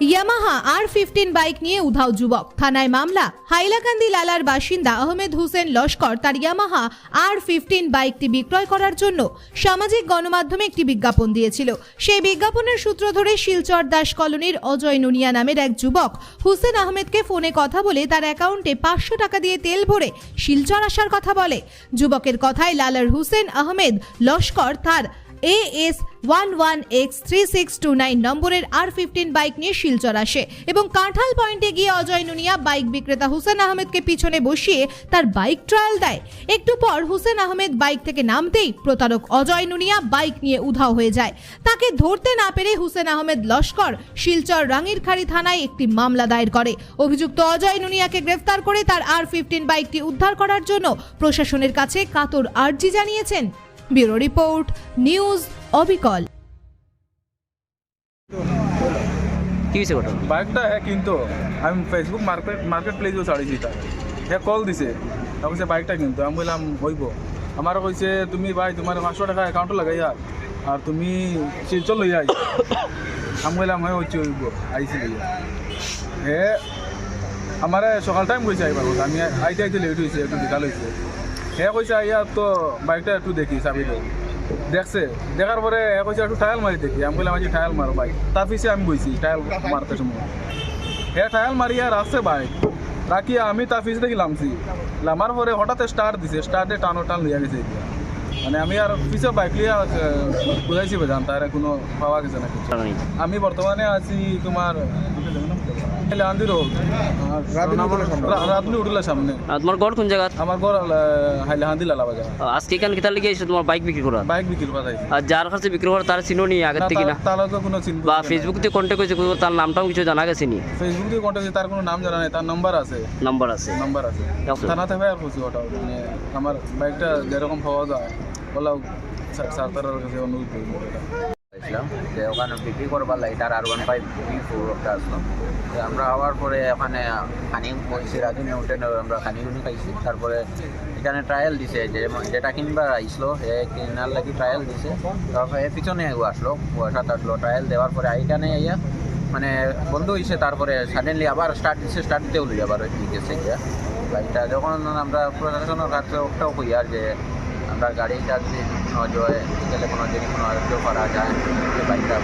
Yamaha R fifteen bike নিয়ে উধাও যুবক। থানায় মামলা। হাইলাকান্দি লালার বাসিন্দা আহমেদ হোসেন লস্কর তার ইয়ামাহা আর ফিফটিন বাইকটি বিক্রয় করার জন্য সামাজিক গণমাধ্যমে একটি বিজ্ঞাপন দিয়েছিল। সেই বিজ্ঞাপনের সূত্র ধরে শিলচর দাস কলোনির অজয় নুনিয়া নামের এক যুবক হুসেন আহমেদকে ফোনে কথা বলে তার অ্যাকাউন্টে পাঁচশো টাকা দিয়ে তেল ভরে শিলচর আসার কথা বলে। যুবকের কথায় লালার হুসেন আহমেদ লস্কর তার A S one one X three six two nine নম্বরের আর ফিফটিন বাইক নিয়ে শিলচর আসে এবং কাঁঠাল পয়েন্টে গিয়ে অজয় নুনিয়া বাইক বিক্রেতা হুসেন আহমেদকে পিছনে বসিয়ে তার বাইক ট্রায়াল দেয়। একটু পর হুসেন আহমেদ বাইক থেকে নামতেই প্রতারক অজয় নুনিয়া বাইক নিয়ে উধাও হয়ে যায়। তাকে ধরতে না পেরে হুসেন আহমেদ লস্কর শিলচর রাঙিরখাড়ি থানায় একটি মামলা দায়ের করে। অভিযুক্ত অজয় নুনিয়াকে গ্রেফতার করে তার আর ফিফটিন বাইকটি উদ্ধার করার জন্য প্রশাসনের কাছে কাতর আর্জি জানিয়েছেন। ব্যুরো রিপোর্ট, নিউজ অবিকল। কি হয়েছে ঘটনা? বাইকটা হ্যাঁ কিনতো। আমি ফেসবুক মার্কেট মার্কেট প্লেসেও ছাড়িছি তা হ্যাঁ কল দিছে। তখন সে বাইকটা কিনতো। আমি বললাম হইব। আমারও কইছে তুমি ভাই তোমার পাঁচশো টাকা অ্যাকাউন্টে লাগাইয়া আর তুমি শিলচর লইয়া আই আমি বললাম হ্যাঁ হচ্ছে হইব। আইসি লইয়া। হে আমার সকাল টাইম কইছে আইবার কথা। আমি আইতে আইতে লেট হয়েছে একটু বিকাল হয়েছে হে কইছে আইয়া তো বাইকটা একটু দেখি চাবি দেয় দেখছে। দেখার পরে কইছে, একটু টায়াল মারি দেখি। আমি বললাম আজকে টায়াল মারো বাইক তার পিছিয়ে আমি বইছি টায়াল মারতে সময়। হে টায়াল মারি, আর আসছে বাইক রাখি আমি তার পিছিয়ে দেখি লামছি। লামার পরে হঠাৎ স্টার দিছে স্টার দিয়ে টানো টান লইয়া গেছে। মানে আমি আর পিছিয়ে বাইক লিয়া বুঝাইছি বেজান তার কোনো পাওয়া গেছে না কিছু। আমি বর্তমানে আছি তোমার তোমার ঘর কোন জায়গা আমার ঘর হাইলাহান্দি লালা বাজার আজকে এখানে কিতার লিগে এসে তোমার বাইক বিক্রি করা বাইক বিক্রি কথা আর যার কাছে বিক্রি করা তার চিনো নি আগের থেকে না তার কোনো? চিন্তা বা ফেসবুক তার নামটাও কিছু জানা গেছে নি? ফেসবুক দিয়ে কন্ট্যাক্ট তার কোনো নাম জানা নাই তার নাম্বার আছে। নাম্বার আছে। নাম্বার আছে। থানাতে ভাই আর মানে আমার বাইকটা যেরকম পাওয়া যায় ওখানে বিক্রি করবার লাগে, তার আর ওয়ান ফাইভ বি ফোর একটা আসলাম আমরা হওয়ার পরে ওখানে খানি উঠে আমরা খানি গুনি খাইছি। তারপরে এখানে ট্রায়াল দিছে, যে যেটা কিনবার আইসলো সে কিনার লাগি ট্রায়াল দিছে। তারপরে পিছনে আসলো সাত আসলো। ট্রায়াল দেওয়ার পরে এইখানে আইয়া মানে বন্ধ হয়েছে তারপরে সাডেনলি আবার স্টার্ট দিছে স্টার্ট দিতেও লই আবার গেছে গিয়া বাইকটা যখন আমরা প্রশাসনের কাছে ওটাও কই আর যে আমরা গাড়িটা যদি ন জয় গেলে কোনো যদি কোনো আরোগ্য করা যায় বাইকটা